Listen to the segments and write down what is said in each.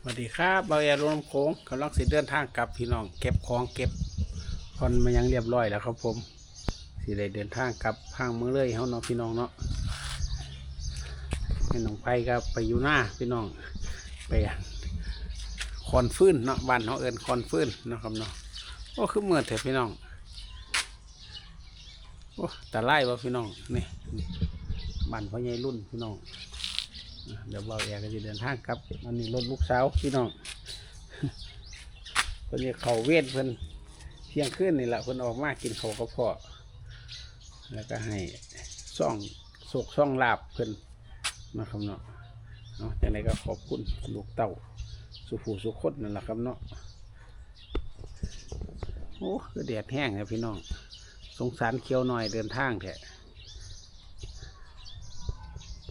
สวัสดีครับเบาแอร์รวมโค้งกำลังสิเดินทางกลับพี่น้อง เก็บของเก็บคอนมายังเรียบร้อยแล้วครับผมสิได้เดินทางกลับพังเมือเลยเฮาเนาะพี่น้องเนาะให้น้องไปก็ไปอยู่หน้าพี่น้องไปคอนฟื้นเนาะบ้านเขาเอินคอนฟื้นเนาะครับเนาะโอ้คือเมื่อเถอะพี่น้องโอ้แตาไล่วะพี่น้องนี่บ้านพ่อใหญ่รุ่นพี่น้อง เดี๋ยวเบาแอร์ก็จะเดินทางกลับอันนี้รถลูกสาวพี่น้องเพิ่นจะเขาเวทเพิ่นเที่ยงคืนนี่แหละเพิ่นออกมากินเขากระเพาะแล้วก็ให้ซ่องโศกซ่องลาบเพิ่นนะครับเนาะเนาะอย่างไรก็ขอบคุณลูกเต่าสุผูสุขดนั่นแหละครับเนาะโอ้คือแดดแห้งครับพี่น้อง สงสารเคี้ยวหน่อยเดินทางแท้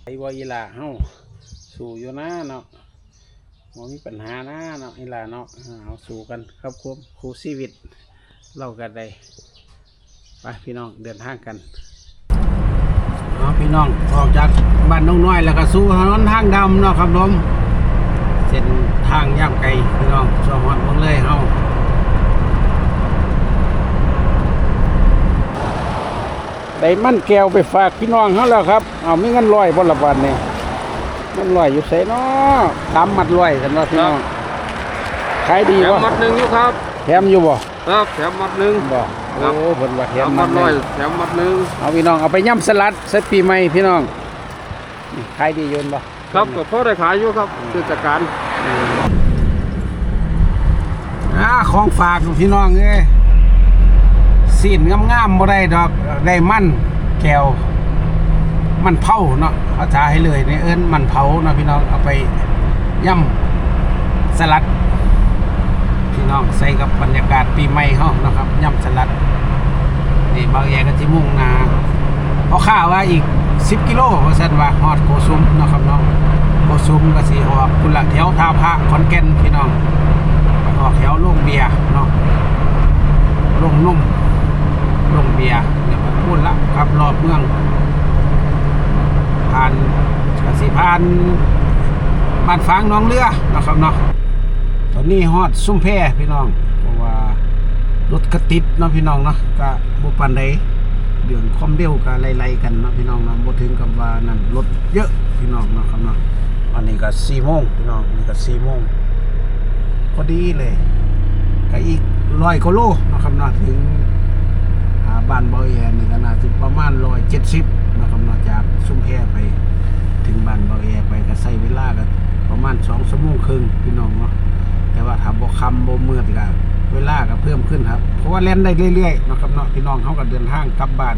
ไอ้วอยลาเฮา สู่อยู่นะเนาะมมีปัญหานะเนาะอีหล่าเนาะเอาสู่กันครับครูครูชีวิตเล่ากันได้ไปพี่น้องเดินทางกันเนาะพี่น้องออกจากบ้านน้องน้อยแล้วก็สู่ถนนทางดำเนาะครับผมเส้นทางย่างไกลพี่น้องสองวันเบิ่งเลยเฮาได้มันแก้วไปฝากพี่น้องเขาแล้วครับ เอาไมีเงินร้อยบนละบาทนี่ย มันลอยอยู่ใส่เนาะตามมัดลอยกันว่าพี่น้องขายดีแถมวะมัดหนึ่งอยู่ครับ แถมอยู่บ่ครับแถมมัดหนึ่ง บ่ครัโอ้บ เพิ่นว่าแถแถมมมัมัดดเลร้อยยแถมมัดหนึ่งเอาพี่น้องเอาไปย่ำสลัดใส่ปีใหม่พี่น้องนี่ขายดีโยนบ่ ครับก็พอได้ขายอยู่ครับเทศกาลอ่าของฝากพี่น้องเอ้ยสีนงามๆบ่ได้ดอกได้มันแก้ว มันเผาเนาะเอาจาให้เลยในเอิ้นมันเผาเนาะพี่น้องเอาไปย่ำสลัด พี่น้องใส่กับบรรยากาศปีใหม่เฮานะครับย่ำสลัดนี่บางแยก็สิมุ่งนาเพราะข้าว่าอีก 10 กิโลว่าซั่นว่าฮอดโกซุมนะครับเนาะโกซุมก็สิออกพุ่นละแถวท่าพระขอนแก่นพี่น้องออกแถวโรงเบียร์เนาะโรงนุ่มโรงเบียร์เดี๋ยวพูดละครับรอบเมือง ผ่านกสิผ่านบ้านฟางน้องเรือนะครับเนาะตอนนี้ฮอดซุ่มแพพี่น้อง เพราะว่ารถกระติดเนาะพี่น้องเนาะก็บ่ปานใดเดือนความเร็วก็ไล่ๆกันเนาะพี่น้องเนาะบ่ถึงกับว่านั่นรถเยอะพี่น้องเนาะครับเนาะอันนี้ก็4โมงพี่น้องนี่ก็4โมงพอดีเลยก็อีก100กว่าโลนะครับเนาะถึงบ้านบ่อแอนนี่ก็น่าสิประมาณ170เนาะครับ จากซุ่มแพไปถึงบ้านบ่อแอไปก็ใช้เวลาก็ประมาณ2ชั่วโมงครึ่งพี่น้องเนาะแต่ว่าถ้าบ่คำบ่เมืดก็เวลาก็เพิ่มขึ้นครับ เพราะว่าเล่นได้เรื่อยๆนะครับเนาะพี่น้องเขาก็เดินทางกลับบ้าน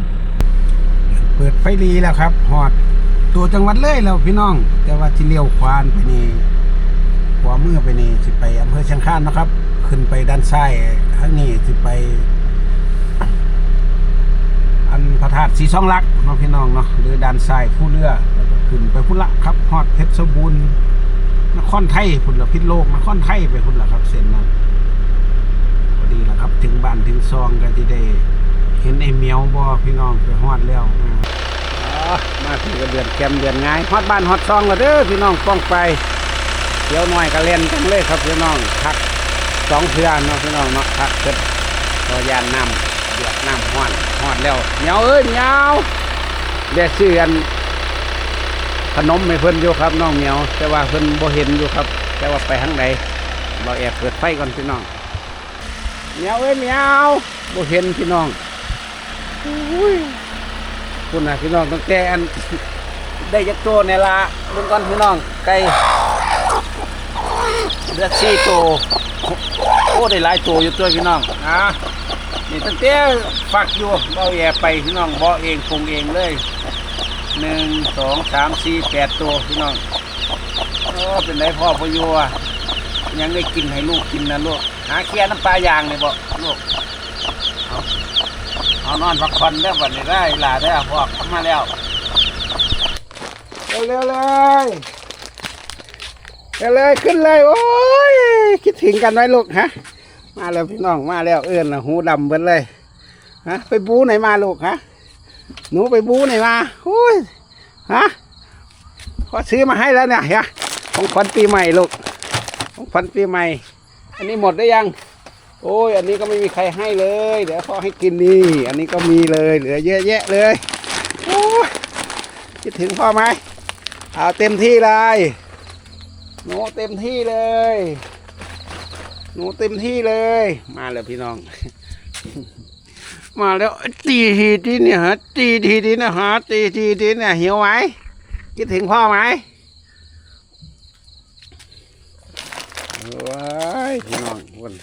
เปิดไฟรีแล้วครับฮอดตัวจังหวัดเลยแล้วพี่น้อง แต่ว่าที่เลี้ยวขวานไปนี่ขวามือไปนี่สิไปอำเภอเชียงคานนะครับ ขึ้นไปด้านซ้ายทางนี้สิไป อันพระธาตุสีช่องลักเนาะพี่น้องเนาะหรือด้านซ้ายผู้เรือขึ้นไปพุ่นละครับฮอดเพชรบูรณ์นครไทยพุ่นละพิษโลกนครไทยไปพุ่นละครับ เส้นนั้นพอดีละครับ ถึงบ้านถึงซองก็ที่ได้เห็นไอ้เหมียวบ่พี่น้องไปฮอดแล้วมาถึงก็เดือนแกมเดือนง่ายฮอดบ้านฮอดซองล้วเด้อพี่น้องป้องไปเดี๋ยวหน่อยก็เล่นกันเลยครับพี่น้องพักสองเทื่อเนาะพี่น้องเนาะพักเกิดตัวยานน้ำ ดือดน้ำฮอดฮอดแล้วเหมียวเอ้ยเหมียวเดี๋ยวซื้ออันขนมให้เพิ่นอยู่ครับน้องเหมียว แต่ว่าเพิ่นบ่เห็นอยู่ครับ แต่ว่าไปทางใดเราแอบเปิดไฟก่อนพี่น้องเหมียวเอ้ยเหมียวบ่เห็นพี่น้องอุ้ยคุณน่ะพี่น้องตั้งแต่อันได้จักโตในละเบิ่งก่อนพี่น้องไก่เลือดซี่โตโอ้ได้หลายโตอยู่ตัวพี่น้องอะ นี่ตั้งแต่ฝักอยู่เราแอบไปพี่น้องบ่เองปรุงเองเลยหนึ่งสองสามสี่แปดตัวพี่น้องโอ้เป็นไรพ่อพออยู่อะยังได้กินให้ลูกกินนะลูกหาเคียน้ำปลายางเลยบ่ลูกเอานอนพักผ่อนได้วันนี้ได้ลาได้พ่อเข้ามาแล้วเร็วๆเลยเร็วเลยขึ้นเลยโอ้ยคิดถึงกันไหมลูกฮะ มาแล้วพี่น้องมาแล้วเอื้อนน่ะหูดำเบิดเลยฮะไปบูไหนมาลูกฮะหนูไปบูไหนมาอุ้ยฮะพอซื้อมาให้แล้วเนี่ยฮียของขวัญปีใหม่ลูกของพันปีใหม่ อันนี้หมดได้ยัง โอ้ย อันนี้ก็ไม่มีใครให้เลย เดี๋ยวพ่อให้กินนี่อันนี้ก็มีเลยเหลือเยอะแยะเลยโอ้ยคิดถึงพ่อไหมเอาเต็มที่เลยหนูเต็มที่เลย นูเต็มที่เลย มาแล้วพี่น้อง มาแล้วตีทีทีเนี่ยฮะตีทีทีนะฮะตีทีทีเนี่ยหิวไหมคิดถึงพ่อไหมว้ายพี่น้องวัน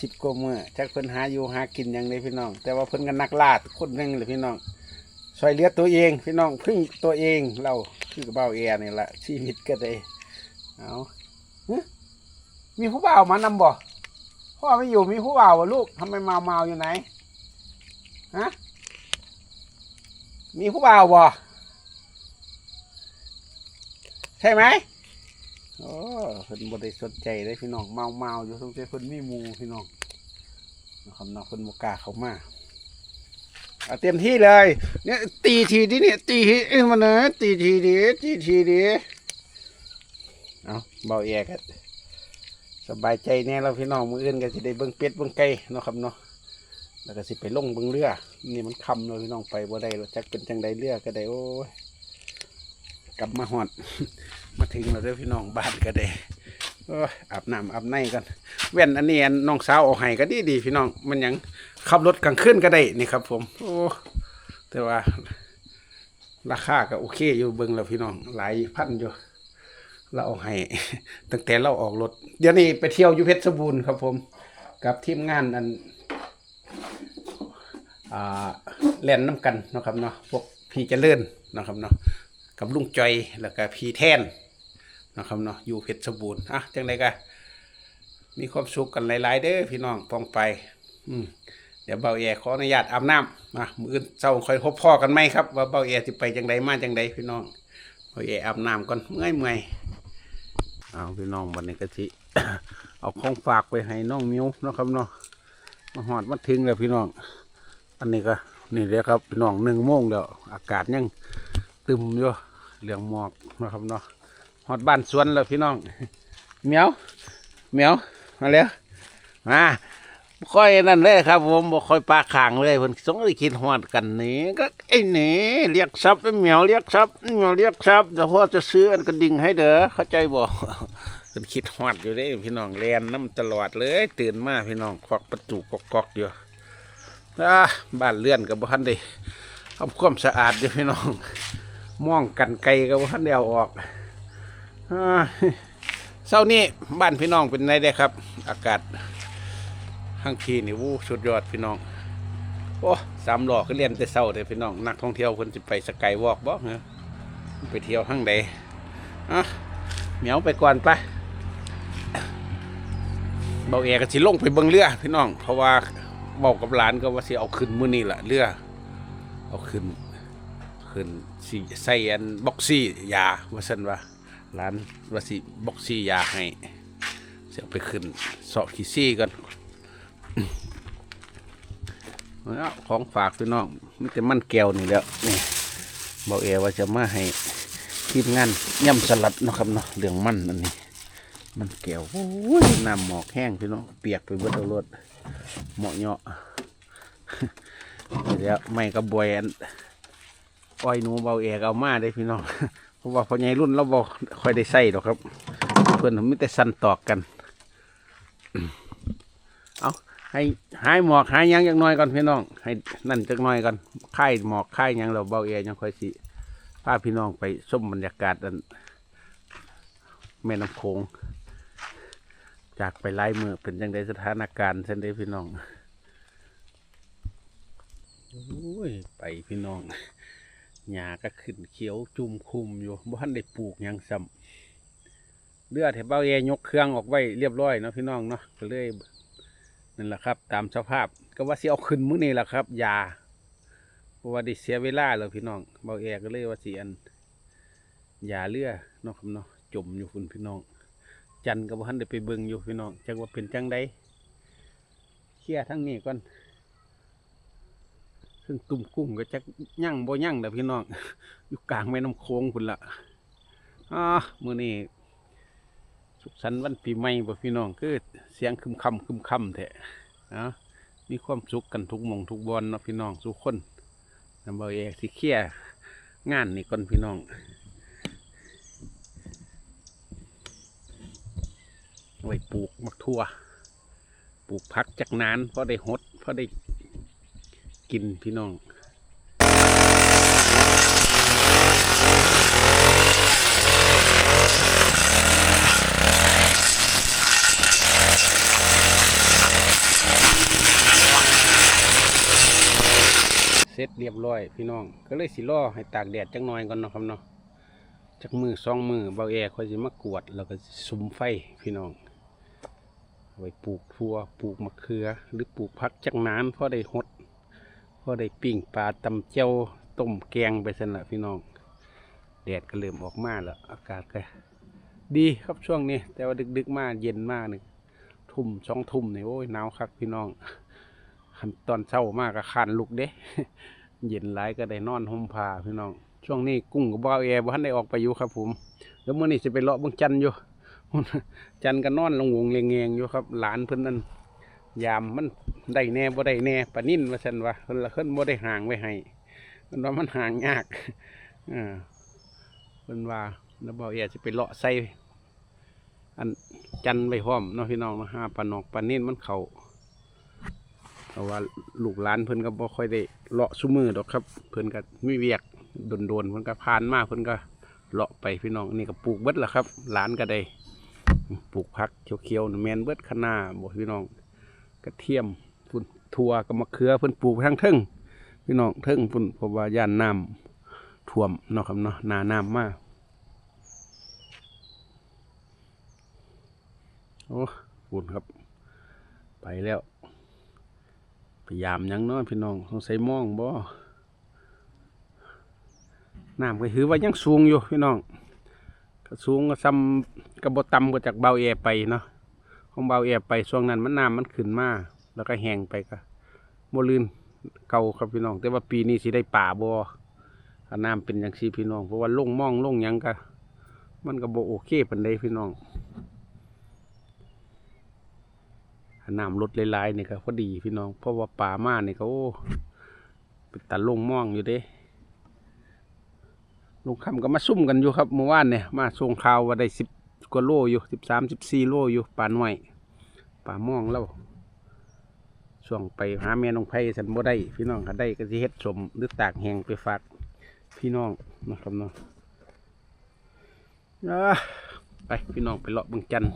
สิบกว่ามื่อจักเพิ่นหาอยู่หากินอย่างเลยพี่น้อง แต่ว่าเพิ่นกันนักล่าคนหนึ่งเลยพี่น้องช่วยเหลือตัวเองพี่น้องพึ่งตัวเองเราคือเบ้าเอียนี่แหละชีวิตก็ได้เอา มีผู้บ่าวมานำบ่พ่อไม่อยู่มีผู้บ่าวลูกทำไมเมาเมาอยู่ไหนฮะมีผู้บ่าวบ่ใช่ไหมโอ้เพิ่นบ่ได้สนใจเลยพี่น้องเมาเมาอยู่ตรงใจเพิ่นมีหมูพี่น้องนะครับนาะเพิ่นบ่กล้าเข้ามาเอาเต็มที่เลย เนี่ยตีทีดิเนี่ยตีทีเอ้ยมันเนอะตีทีดิตีทีดิเอาเบาแยกัน บายใจแน่แล้วพี่น้องมืออื่นก็สิได้เบิ่งเป็ดเบิ่งไก่เนาะครับเนาะแล้วก็สิไปลงเบิ่งเรือ นี่มันคำเลยพี่น้องไปบ่ได้หรอกจักเป็นจังใดเรือก็ได้โอ้ยกลับมาหอด มาถึงแล้วเด้อพี่น้องบ้านก็ได้โอ้ยอาบน้ำอาบในกันแว่นอันนี้อันน้องสาวเอาให้ก็ดีดีพี่น้องมันยังขับรถกลางคืนก็ได้นี่ครับ ผม โอ้แต่ว่า ราคาก็โอเคอยู่เบิ่งแล้วพี่น้องหลายพันอยู่ เราเอาให้ตั้งแต่เราออกรถ เดี๋ยวนี้ไปเที่ยวยู่เพชรบูรณ์ครับผม กับทีมงานอันอ่าเล่นน้ำกันนะครับเนาะพวกพี่เจริญนะครับเนาะกับลุงจอยแล้วก็พี่แท่นนะครับเนาะอยู่เพชรบูรณ์อะจังไดก็มีความสุขกันหลาย ๆ เด้อพี่น้องปองไป อืมเดี๋ยวเบาแอขออนุญาตอาบน้ำมามืออื่นเจ้าค่อยพบพ่อกันไหมครับ ว่าเบาแอจะไปจังใดมาจังใดพี่น้องเบาแออาบน้ำก่อนเมื่อยเมื่อย เอาพี่น้องวันนี้กะทิเอาของฝากไปให้น้องมิวนะครับเนาะมาหอดมาทิ้งแล้วพี่น้อง อันนี้ก็นี่เลยครับพี่น้องหนึ่งโมงแล้วอากาศยังตึมอยู่เหลืองหมอกนะครับเนาะหอดบ้านสวนแล้วพี่น้องเหมียวเหมียวมาแล้วมา ค่อยนั่นเลยครับ ผมบ่ค่อยปลาขางเลยเพิ่นสงสัยคิดฮอดกันนี่ก็ไอ้นี่เรียกทรัพย์ไอ้เหมียวเรียกทรัพย์เหมียวเรียกทรัพย์แต่พ่อจะซื้ออันกระดิ่งให้เด้อเข้าใจบ่เพิ่นคิดฮอดอยู่เด้พี่น้องแลนน้ำตลอดเลย ตื่นมาพี่น้องควักประตูกอกๆอยู่อ่าบ้านเลื่อนกับบ้านได้ทำความสะอาดอยู่พี่น้องมองกันไกลกับบ้านเดียวออกอาเช้านี้บ้านพี่น้องเป็นไงได้ครับ อากาศ ข้างทีนี่วู้สุดยอดพี่น้อง โอ้สามล้อก็เรียนแต่เช้าเลยพี่น้องนักท่องเที่ยวคนจะไปสกายวอล์กบ่เหรอไปเที่ยวห้างใดอะเหมียวไปก่อนไปเบาแอก็สิลงไปเบิ่งเรือพี่น้อง เพราะว่าบอกกับหลานก็ว่าสิเอาขึ้นมื้อนี้แหละเรือ เอาขึ้นขึ้นสิใส่อันบ็อกซี่ยาว่าซั่นว่าหลานว่าสิบ็อกซี่ยาให้เสิเอาไปขึ้นเสาะขี้ซี่กัน เอาของฝากพี่น้องมันจะมันแก้วนี่แล้วนี่บอกเอว่าจะมาให้ทีมงานย่ำสลัดนะครับเนาะเรื่องมันอันนี้ มันแก้วโอ้ยน้ำหมอกแห้งพี่น้องเปียกไปเบิดเอารถเหมาะเหาะเดี๋ยวไม่กระบวยอันอ้อยหนูเบาเอกเอามาได้พี่น้องเพราะว่าพอใหญ่รุ่นเราบอกค่อยได้ใส่หรอกครับ เพื่อนผมไม่แต่สั้นตอกกัน ให้หายหมอกหายยังจักหน่อยก่อนพี่น้อง ให้นั่นจักหน่อยก่อนค่ายหมอกค่ายยังเราเบาเอกยังค่อยสิพาพี่น้องไปชมบรรยากาศอันแม่น้ำโขงจากไปไล่มือเป็นยังไงสถานการณ์เช่นใดพี่น้องโอ้ยไปพี่น้องหญ้าก็ขึ้นเขียวจุ่มคุมอยู่บ้านได้ปลูกยังซ้ำเลือดเห็บเบ้าแยยกเครื่องออกไว้เรียบร้อยเนาะพี่น้องเนาะก็เลย นั่นแหละครับ ตามสภาพก็ว่าสิเอาขึ้นมื้อนี้แหละครับยาเพราะว่าด้เสียเวลาแล้วพี่น้องเบาแอก็เลยว่าสิอันยาเลือเนาะครับเนาะจมอยู่คุณพี่น้อง จันกับพันได้ไปเบิ่งอยู่พี่น้องจักว่าเป็นจังใดเคลียทั้งนี้ก่อนซึ่งตุ่มกุ้งก็จักยั่งบ่ยั่งเด้อพี่น้อง อยู่กลางแม่น้ำโค้งคุณละอ่ามื้อนี้ สุขสันต์วันปีใหม่บ่พี่น้องคือเสียงคึมคำคึมคำแท้นะมีความสุขกันทุกมองทุกบอลเนาะพี่น้องทุกคนนำเบาเอกสิเคลียงานนี่ก่อนพี่น้องไว้ปลูกมักทั่วปลูกพักจากนานพอได้หดพอได้กินพี่น้อง เสร็จเรียบร้อยพี่น้อง ก็เลยสิล่อให้ตากแดดจังหน่อยก่อนเนาะครับเนาะจากมือสองมือเบาแอร์คอยสิมากวดแล้วก็สุมไฟพี่น้องไว้ปลูกทั่วปลูกมะเขือ หรือปลูกผักจักนานพอได้หดพอได้ปิ้งปลาตำเจ้าต้มแกงไปสันละพี่น้อง แดดก็เริ่มออกมาแล้ว อากาศก็ดีครับช่วงนี้ แต่ว่าดึกๆมากเย็นมากหนึ่งทุ่มสองทุ่มนี่โอ้ยหนาวคักพี่น้อง คันตอนเช้ามากก็คานลุกเด้ เย็นหลายก็ได้นอนห่มผ้าพี่น้อง ช่วงนี้กุ้งกับบ่าวแอร์บ่ทันได้ออกไปอยู่ครับผมเดี๋ยวมื้อนี้สิไปเลาะเบิ่งจันอยู่จันก็นอนลงวงเลงเงงอยู่ครับ หลานเพิ่นนั่นยามมันได้แน่บ่ได้แน่ปานนินว่าซั่นว่าเพิ่นละเพิ่นบ่ได้ห่างไว้ให้เพิ่นว่ามันห่างยากอ่าเพิ่นว่าแล้วบ่าวแอร์สิไปเลาะใส่อันจันไว้พร้อมเนาะพี่น้องนะหาปลานอกปลานิ่นมันเข้า เพราะว่าลูกหลานเพิ่นก็บ่ค่อยได้เลาะซุ้มือดอกครับ เพิ่นก็มีเวียกโดนๆเพิ่นก็ผ่านมาเพิ่นก็เลาะไปพี่น้องนี่ก็ปลูกเบิดละครับหลานก็ได้ปลูกผักเขียวๆแมนเบิดคะน้าบ่พี่น้องกระเทียมพุ่นถั่วกับมะเขือเพิ่นปลูกทั้งเทิงพี่น้องเทิงพุ่นเพราะว่าย่านน้ำท่วมเนาะครับเนาะนาน้ำมากโอ้พุ่นครับ ไปแล้ว ยามยังเนาะพี่น้องสงสัยมองบ่น้ำก็ถือว่ายังสูงอยู่พี่น้องก็สูงก็ซ้ำกระบต่ำกว่าจากเบาแอไปเนาะของเบาแอไปช่วงนั้นมันน้ำมันขึ้นมาแล้วก็แห้งไปก็บ่ลื่นเก่าครับพี่น้อง แต่ว่าปีนี้สิได้ป่าบ่น้ำเป็นอย่างซีพี่น้อง เพราะว่าลงมองลงยังก็มันก็บ่โอเคปานใดพี่น้อง น้ำลดหลายๆนี่ก็พอดีพี่น้อง เพราะว่าป่ามานี่ก็โอ้เป็นตาลงม่องอยู่เด้ลุงคำก็มาซุ่มกันอยู่ครับเมื่อวานเนี่ยมาส่งข่าวว่าได้สิบกว่าโลอยู่สิบสามสิบสี่โลอยู่ป่าหน่วยป่าม่องแล้วช่วงไปหาแม่น้องไผ่สันบ่ได้ พี่น้องก็ได้ก็สิเฮ็ดสมหรือตากแหงไปฝากพี่น้องนะครับเนาะไปพี่น้องไปเลาะบึงจันทร์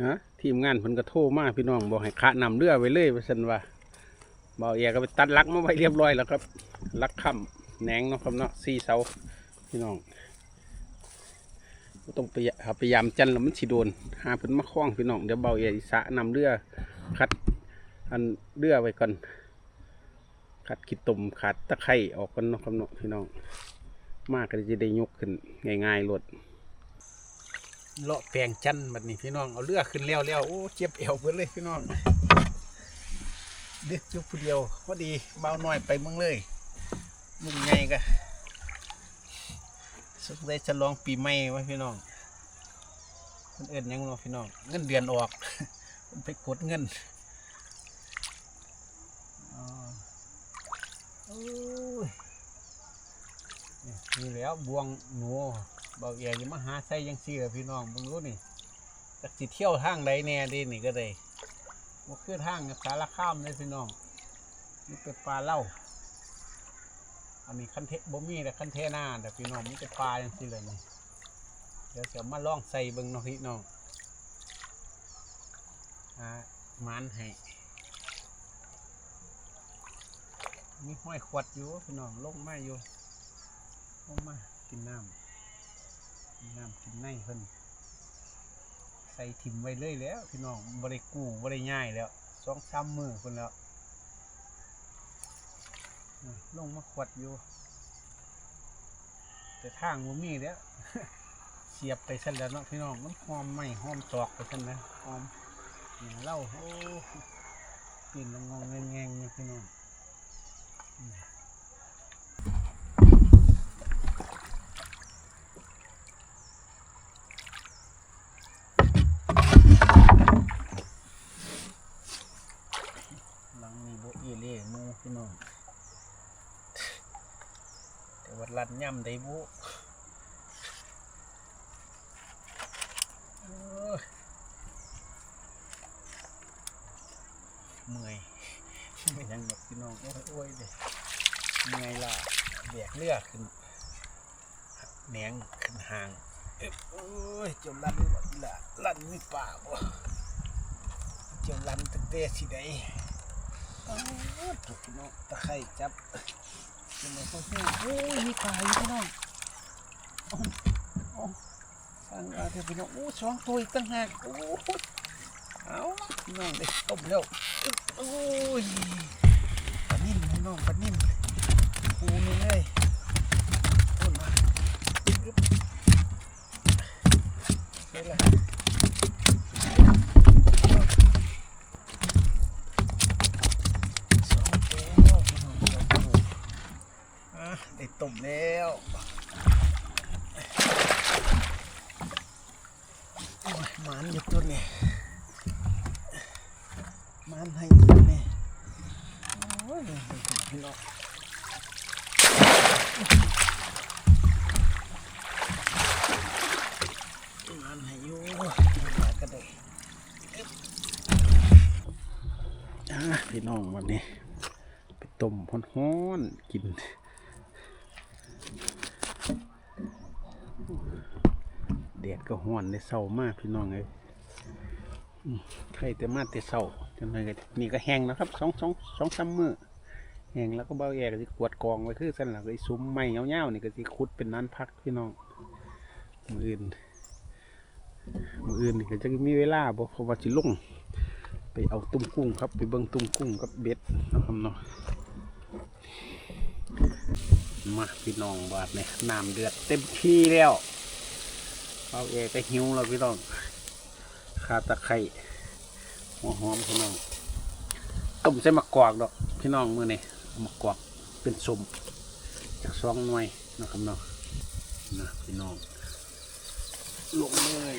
นะทีมงานเพิ่นก็โทรมาพี่น้องบอกให้ขะนำเรือไว้เลยว่าซั่นว่าเบาเอียก็ไปตัดลักมาไว้เรียบร้อยแล้วครับลักค่ำแหนงเนาะครับเนาะสี่เสาพี่น้องต้องไปพยายามจันแล้วมันสิโดนหาเพิ่นมาคล้องพี่น้องเดี๋ยวเบาเอียสิสะนำเรือคัดอันเรือไว้ก่อนคัดขี้ตุ่มขาดตะไคร่ออกกันเนาะครับเนาะพี่น้องมากก็จะได้ยกขึ้นง่ายๆรถ เลาะแปลงจันบัดนี้พี่น้องเอาเรือขึ้นแล้วแล้วโอ้เจ็บเอวเพิ่นเลยพี่น้องเด็กจุกผู้เดียวพอดีเบาหน่อยไปมืองเลยมึงไงกะสุดได้ฉลองปีใหม่ไว้พี่น้องคนเอินยังเนาะพี่น้องเงินเดือนออกเพิ่นไปกดเงินโอ้ยนี่แล้วบวงหนู เบาเอียจะมาหาใส่ยังซี่ละพี่น้องมึงรู้นี่จักสิเที่ยวทางใดแน่ดีนี่ก็ได้ว่าคือทางสารข้ามเลยพี่น้องนี่เป็นปลาเล่าอันนี้คันเทบ่มีแต่คันเทหน้าแต่พี่น้องมีแต่ปลาอย่างซี่เลยนี่เดี๋ยวจะมาล่องใส่เบิ่งเนาะพี่น้องอ่ามันให้มีห้อยขวดอยู่พี่น้องลงมาอยู่ลงมากินน้ำ น้ำกินในเพิ่นใส่ถิ่มไว้เลยแล้ว พี่น้องบริกูบริง่ายแล้วสองสามมือเพิ่นแล้วลงมาขวดอยู่ แต่ทางบ่มีแล้วเสียบไปซั่นแล้วเนาะพี่น้องมันหอมไหมหอมตอกไปซั่นนะหอมเนี่ยเล่าโอ้กลิ่นละงองแงงๆอยู่พี่น้อง ลัน ย่ำได้บุเมื่อยไม่ยังหรอกพี่น้องโอ้ยโอ้ยเด้เมื่อยล่ะแบกเลือดขึ้นแหนงขึ้นหางเอ้ยโอ้ยจมลันวะอีหละลันมีปากวะจมลันตั้งแต่สิได้โอ้าวถูกพี่น้องตะไคร่จับ เป็นไงพ่อพี่โอ้ยมีปลาอยู่พี่น้องฟังเอาเดี๋ยวพี่น้องโอ้สองตัวอีกตั้งหากโอ้เอาพี่น้องได้ต้มแล้วโอ้ยปลานิ่มพี่น้องปลานิ่มปูนี่เลยโอ้ยมาอึ๊บอึ๊บได้ละสองตัวพี่น้องสองตัว อะได้ต้ม แล้วมันอยู่ตัวนี้มันให้ตัวนี้โอ้ยได้ต้มพี่น้องหมันให้อยู่มาก็ได้อึ๊บอะพี่น้องวันนี้ ไปต้มฮ้อนๆกิน แดด ก็ห้อนได้เศร้ามากพี่น้องเลยอืมใครแต่มาแต่เศร้าจนเลยนี่ก็แห้งแล้วครับสองสองสองสามมือแห้งแล้วก็เบาแย่ก็สิขวดกองไว้คือสั่นหลักไอ้ซุ้มไม้เงาๆนี่ก็สิคุดเป็นนั้นพักพี่น้องมืออื่นมืออื่นนี่ก็จะมีเวลาบ่เพราะว่าสิล่งไปเอาตุ้มกุ้งครับ ไปเบิ่งตุ้มกุ้งกับเบ็ดนะครับเนาะมาพี่น้องบาดเนี่ยน้ำเดือดเต็มที่แล้ว เอาเอก็หิวแล้วพี่น้องขาตะไคร้หัวหอมพี่น้องต้มใส่มะกอกดอกพี่น้องมือนี่มะกอกเป็นสมจากซองหน่วยนะครับเนาะนะพี่น้องลงเลย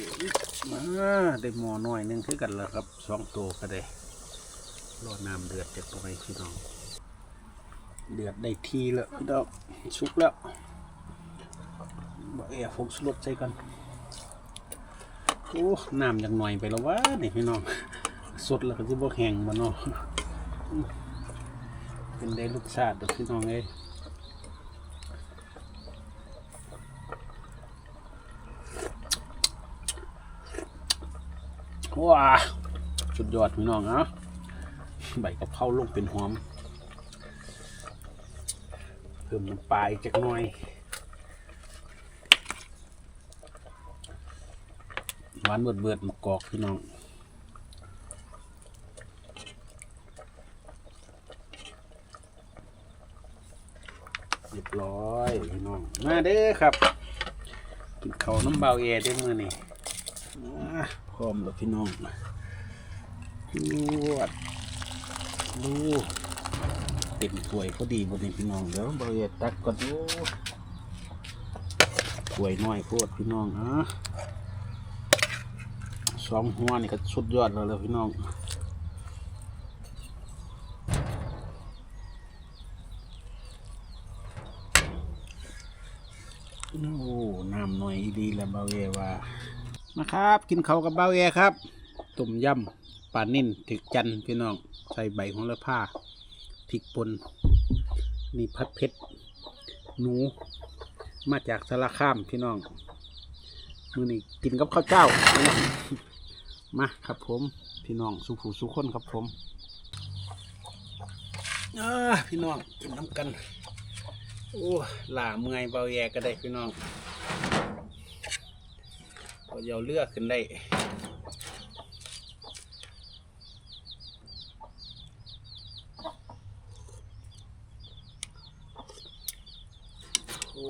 มาได้หม้อน้อยหนึงคือกันแล้วครับสองตัวก็ได้รอน้ำเดือดจากตรงนี้พี่น้อง เดือดได้ทีแล้วพี่น้องสุกแล้วบอกเอ๋ฟงสลดใส่กัน โอ้น้ำอยังหน่อยไปแล้ววะนี่พี่น้องสดแล้วก็จะบ่แห้งมาเนาะเป็นได้รสชาติเด้อพี่น้องเอ้ยว้าสุดยอดพี่น้องอะใบกะเพราลงเป็นหอม เพิ่มน้ำปลาอีกจักหน่อย หวานเบิดเบิดมะกอกพี่น้องเรียบร้อยพี่น้อง มาเด้อครับกินข้าวน้ำเบาเอได้มือนี่อะพร้อมแล้วพี่น้องลวดดูเต็มถ้วยพอดีบนนี้พี่น้องเดี๋ยวเบริเวณตักก่อนดูถ้วยน้อยโพดพี่น้องอะ องหัวนี่ก็สุดยอดแล้วเลยพี่น้องโอ้น้ำหน่อยดีแล้วบาเวว่านะครับ กินเขากับเบ้าแอครับต้มยำปลานิ่นถึกจันพี่น้อง ใส่ใบของละผ้าพริกป่นนี่พัดเพชรหนู มาจากสารคามพี่น้องมือนี้กินกับข้าวเจ้า มาครับผม พี่น้องสุผูสุขคนครับผมพี่น้องกินน้ำกัน โอ้หล่าเมื่อยเบาแยก็ได้พี่น้องก็เอาเลือกขึ้นได้โอ้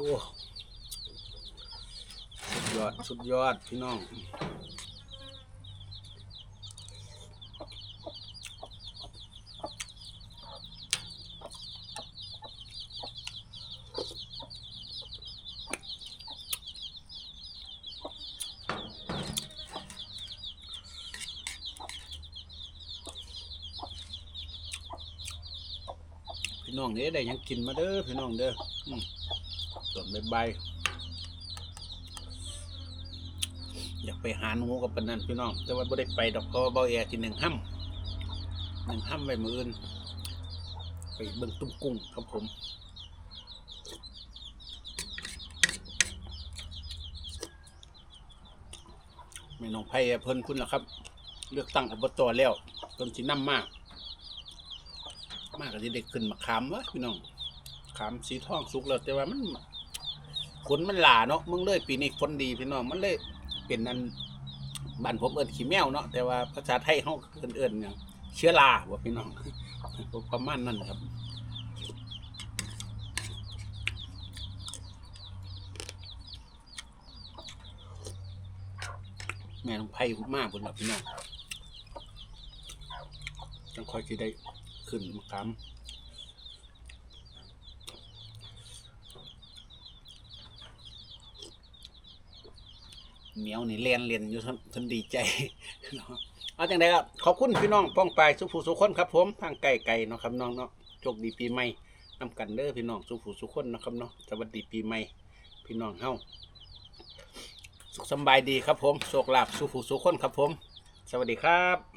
สุดยอด สุดยอด พี่น้อง เด้ได้ยังกินมาเด้อพี่น้องเด้อส่วนใบายอยากไปหาหนูกับปนันพี่น้อง แต่ว่าไม่ได้ไปดอกเพราะว่าเบาแอร์กินหนึ่งห้ำหนึ่งห้ำไปมืออื่นไปเบิ่งตุ้มกุ้งครับผมแม่น้องไผ่เพิ่นคุณล่ะครับ เลือกตั้งอบตแล้วต้นสิน้ำมาก มากก็สิได้ขึ้นมาขามวะพี่น้องขามสีทองสุกแล้วแต่ว่ามันฝนมันหลาเนาะมึงเลยปีนี้ฝนดีพี่น้องมันเลยเป็นอันบ้านผมเอิ้นขี้แมวเนาะแต่ว่าภาษาไทยเขาเอิ้นเอิ้นหยังเชื้อราว่าพี่น้องประมาณนั้นครับแม่น้องไผ่มากบนหลับพี่น้องจังคอยจะได้ ขึ้นมาคำเหนียวนี่เลียนเลียนอยู่ทันทันดีใจเนาะเอาจังไดครับขอบคุณพี่น้องป้องปลายสุภูสุคนครับผมทางไก่ไก่เนาะครับน้องเนาะโชคดีปีใหม่นำกันเด้อพี่น้องสุภูสุคนเนาะครับเนาะสวัสดีปีใหม่พี่น้องเฮาสุขสบายดีครับผมโชคลาภสุขผู้สุขคนครับผม สวัสดีครับ